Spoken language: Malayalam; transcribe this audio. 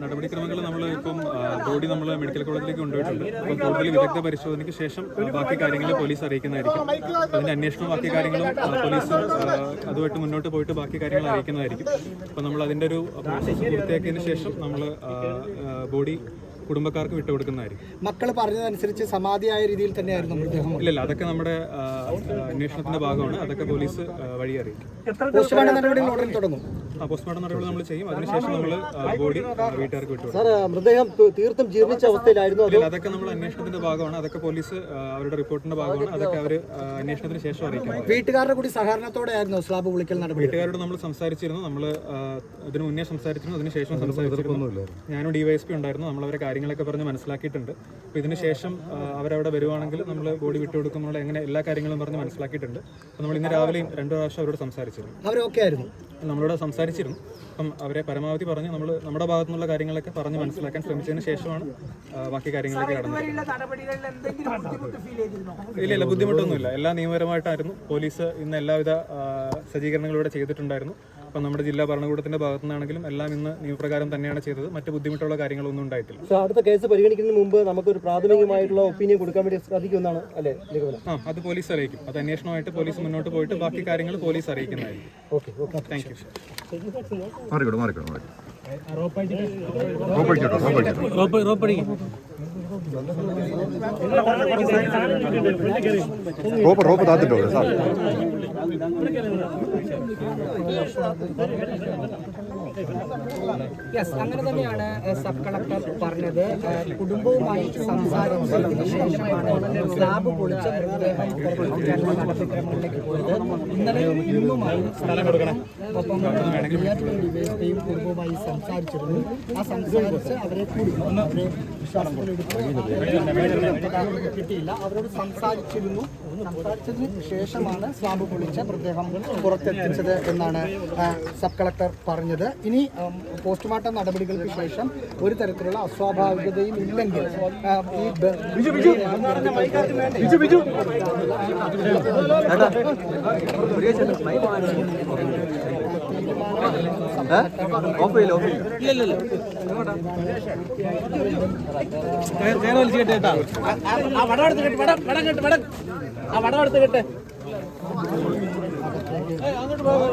നടപടിക്രമങ്ങൾ നമ്മൾ ഇപ്പം ബോഡി നമ്മൾ മെഡിക്കൽ കോളേജിലേക്ക് കൊണ്ടുപോയിട്ടുണ്ട്. അപ്പം കൂടുതൽ വിദഗ്ധ പരിശോധനയ്ക്ക് ശേഷം ബാക്കി കാര്യങ്ങൾ പോലീസ് അറിയിക്കുന്നതായിരിക്കും. അതിന്റെ അന്വേഷണവും ബാക്കി കാര്യങ്ങളും പോലീസ് അതുമായിട്ട് മുന്നോട്ട് പോയിട്ട് ബാക്കി കാര്യങ്ങൾ അറിയിക്കുന്നതായിരിക്കും. അപ്പം നമ്മൾ അതിന്റെ ഒരു പ്രോസസ് പൂർത്തിയാക്കിയതിന് ശേഷം നമ്മൾ ബോഡി കുടുംബക്കാർക്ക് വിട്ടുകൊടുക്കുന്നതായിരിക്കും. മക്കൾ പറഞ്ഞതനുസരിച്ച് സമാധിയായ രീതിയിൽ തന്നെയായിരുന്നു മൃതദേഹം ഇല്ലല്ല അതൊക്കെ നമ്മുടെ അന്വേഷണത്തിന്റെ ഭാഗമാണ്. അതൊക്കെ പോലീസ് വഴിയറിയിക്കും. വഴി അറിയിക്കും പോസ്റ്റ്മോർട്ടം നടപടികൾ ഉടൻ തുടങ്ങും. പോസ്റ്റ്മോർട്ടം നടപടി നമ്മൾ ചെയ്യും. അതിനുശേഷം നമ്മൾ ബോഡി വീട്ടുകാർക്ക് വിട്ടു സാർ മൃതദേഹം തീർത്തും ജീർണിച്ച അവസ്ഥയിലായിരുന്നു അതൊക്കെ നമ്മൾ അന്വേഷണത്തിന്റെ ഭാഗമാണ്. അതൊക്കെ പോലീസ് അവരുടെ റിപ്പോർട്ടിന്റെ ഭാഗമാണ്. അതൊക്കെ അവർ അന്വേഷണത്തിന് ശേഷം അറിയിക്കും വീട്ടുകാരുടെ കൂടി സഹകരണത്തോടെ ആയിരുന്നു സ്ലാബ് വിളിക്കൽ നടപടി. വീട്ടുകാരോട് നമ്മൾ സംസാരിച്ചിരുന്നു. നമ്മൾ അതിനു മുന്നേ സംസാരിച്ചിരുന്നു. അതിനുശേഷം സംസാരിച്ചിരുന്നു. ഞാനും ഡിവൈഎസ്പി ഉണ്ടായിരുന്നു. നമ്മൾ അവരെ കാര്യങ്ങളൊക്കെ പറഞ്ഞ് മനസ്സിലാക്കിയിട്ടുണ്ട്. അപ്പോൾ ഇതിന് ശേഷം ആ, അവരവിടെ വരുവാണെങ്കിൽ നമ്മൾ ബോഡി വിട്ടുകൊടുക്കുമ്പോൾ എങ്ങനെ എല്ലാ കാര്യങ്ങളും പറഞ്ഞ് മനസ്സിലാക്കിയിട്ടുണ്ട്. അപ്പോൾ നമ്മൾ ഇന്ന് രാവിലെയും രണ്ടു പ്രാവശ്യം അവരോട് സംസാരിച്ചിരുന്നു. അവരൊക്കെ ആയിരുന്നു. നമ്മളോട് സംസാരിച്ചിരുന്നു. അപ്പം അവരെ പരമാവധി പറഞ്ഞ് നമ്മൾ നമ്മുടെ ഭാഗത്തു നിന്നുള്ള കാര്യങ്ങളൊക്കെ പറഞ്ഞ് മനസ്സിലാക്കാൻ ശ്രമിച്ചതിന് ശേഷമാണ് ബാക്കി കാര്യങ്ങളൊക്കെ ചെയ്തിരുന്നോ? ഇല്ല ഇല്ല ബുദ്ധിമുട്ടൊന്നുമില്ല. എല്ലാ നിയമപരമായിട്ടായിരുന്നു. പോലീസ് ഇന്ന് എല്ലാവിധ ആ, സജ്ജീകരണങ്ങളും ഇവിടെ ചെയ്തിട്ടുണ്ടായിരുന്നു. അപ്പം നമ്മുടെ ജില്ലാ ഭരണകൂടത്തിന്റെ ഭാഗത്തു നിന്നാണെങ്കിലും എല്ലാം ഇന്ന് നിയമപ്രകാരം തന്നെയാണ് ചെയ്തത്. മറ്റു ബുദ്ധിമുട്ടുള്ള കാര്യങ്ങളൊന്നും ഉണ്ടായിട്ടില്ല. സോ അടുത്ത കേസ് പരിഗണിക്കുന്നതിന് മുമ്പ് നമുക്കൊരു പ്രാഥമികമായിട്ടുള്ള ഒപ്പീനിയൻ കൊടുക്കാൻ വേണ്ടി സാധിക്കുമെന്നാണ് അല്ലേ നിഗമനം? ആ അത് പോലീസ് അറിയിക്കും. അത് അന്വേഷണമായിട്ട് പോലീസ് മുന്നോട്ട് പോയിട്ട് ബാക്കി കാര്യങ്ങൾ police അറിയിക്കുന്നതായിരിക്കും. Okay okay. Thank you മാറിക്കോട്ടെ മാറിക്കോട്ടെ മാറിക്കോട്ടെ. റോപ്പ് റോപ്പടിക്കോട്ടോ റോപ്പ് റോപ്പ് താത്തിട്ടോ சார் യെസ് അങ്ങനെ തന്നെയാണ് സബ് കളക്ടർ പറഞ്ഞത്. കുടുംബവുമായി സംസാരിച്ചതിന് ശേഷമാണ് സ്ലാബ് പൊളിച്ച മൃതദേഹം നടപടിക്രമങ്ങളിലേക്ക് പോയത് ഇന്നലെയും ഇന്നുമായി ഒപ്പം കുടുംബവുമായി സംസാരിച്ചിരുന്നു. ആ സംസാരിച്ച് അവരെ കൂടി അവരെ വിശ്വാസത്തിലെടുത്ത്. കിട്ടിയില്ല. അവരോട് സംസാരിച്ചിരുന്നു. സംസാരിച്ചതിന് ശേഷമാണ് സ്വാമി വിളിച്ച് മൃതദേഹം പുറത്തെത്തിച്ചത് എന്നാണ് സബ് കളക്ടർ പറഞ്ഞത്. ഇനി പോസ്റ്റ്മോർട്ടം നടപടികൾക്ക് ശേഷം ഒരു തരത്തിലുള്ള അസ്വാഭാവികതയും ഇല്ലെങ്കിൽ ഈ ഓഫ് ചെയ്യില്ല? ഓഫ് ചെയ്യില്ല ചേന വലിച്ചു കേട്ടേട്ടാ ആ വടം എടുത്ത് കെട്ട് വടം വടം കെട്ട് വടം ആ വടം എടുത്ത് അങ്ങോട്ട് പോകാം